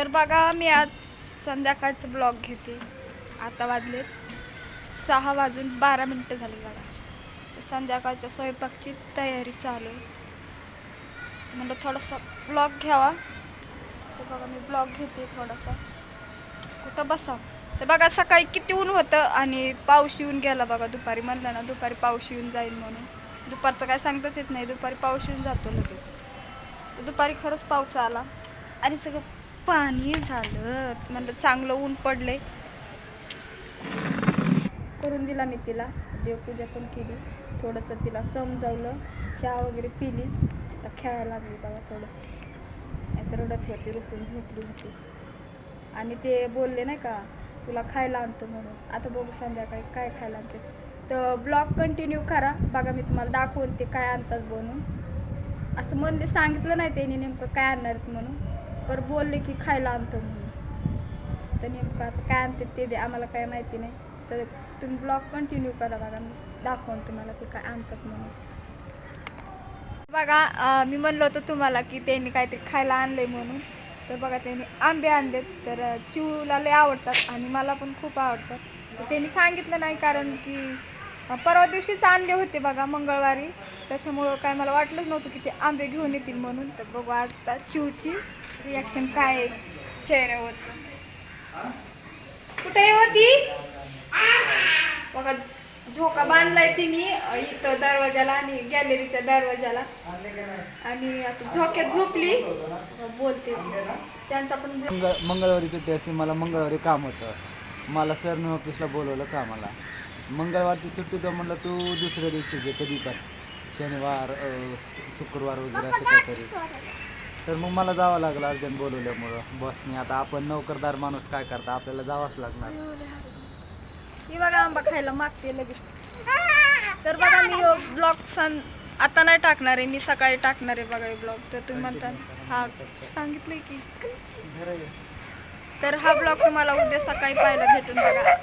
तर बघा मी आज संध्याकाळचं ब्लॉग घेते. आता वाजलेत सहा वाजून बारा मिनटं झाली बघा. तर संध्याकाळच्या स्वयंपाकची तयारी चालू आहे. म्हणलं थोडासा ब्लॉग घ्यावा. तर बघा मी ब्लॉग घेते थोडासा. कुठं बसा. तर बघा सकाळी किती ऊन होतं आणि पाऊस येऊन गेला बघा. दुपारी म्हणलं ना दुपारी पाऊस येऊन जाईल म्हणून. दुपारचं काय सांगताच येत नाही. दुपारी पाऊस येऊन जातो लगेच. तर दुपारी खरंच पाऊस आला. आणि सगळं पाणी झालंच. म्हणलं चांगलं ऊन पडले करून दिला मी तिला. देवपूजा पण केली. थोडंसं तिला समजावलं. चहा वगैरे पिली. आता खेळायला लागली बाबा थोडंसं. नाहीतर रडत होती रुसून झोपली होती. आणि ते बोलले नाही का तुला खायला आणतो म्हणून. आता बघू संध्याकाळी काय खायला आणते. तर ब्लॉग कंटिन्यू करा. बघा मी तुम्हाला दाखवून ते काय आणतात बनून असं म्हणले सांगितलं नाही त्यांनी नेमकं काय आणणार आहेत म्हणून. पर बोलले की खायला आणतो म्हणून. तर नेमकं आता काय आणते ते बी आम्हाला काय माहिती नाही. तर तुम्ही ब्लॉग कंटिन्यू करा बघा मी दाखवून तुम्हाला ते काय आणतात म्हणून. बघा मी म्हणलं होतं तुम्हाला की त्यांनी काहीतरी खायला आणलंय म्हणून. तर बघा त्यांनी आंबे आणलेत. तर चिवला लय आवडतात आणि मला पण खूप आवडतात. तर त्यांनी सांगितलं नाही कारण की परवा दिवशीच आणले होते बघा मंगळवारी. त्याच्यामुळं काय मला वाटलंच नव्हतं की ते आंबे घेऊन येतील म्हणून. तर बघू आता चिवची. रिॲक्शन काय आहे? चेहऱ्यावरचं. कुठे होती बघा झोका बांधलाय तिने इथं दरवाजाला आणि गॅलरीच्या दरवाजाला आणि आता झोक्यात झोपली. बोलते. त्यांचा पण मंगळवारी सुट्टी असते मला मंगळवारी काम होतं. मला सरने ऑफिसला बोलवलं कामाला. मंगळवारची सुट्टी तर म्हणलं तू दुसऱ्या दिवशी घे कधी पण. शनिवार शुक्रवार वगैरे असं काहीतरी. तर मग मला जावं लागलं अर्जंट बोलवल्यामुळं. बसने आता आपण नोकरदार माणूस काय करता? आपल्याला जावंच लागणार. ही बघा आंबा खायला मागते लगेच. तर बघा मी ब्लॉग सण आता नाही टाकणार आहे मी सकाळी टाकणार आहे बघा ब्लॉग. तर तुम्ही म्हणता हा सांगितलंय की. तर हा ब्लॉग तुम्हाला उद्या सकाळी पाहायला भेटून बघा.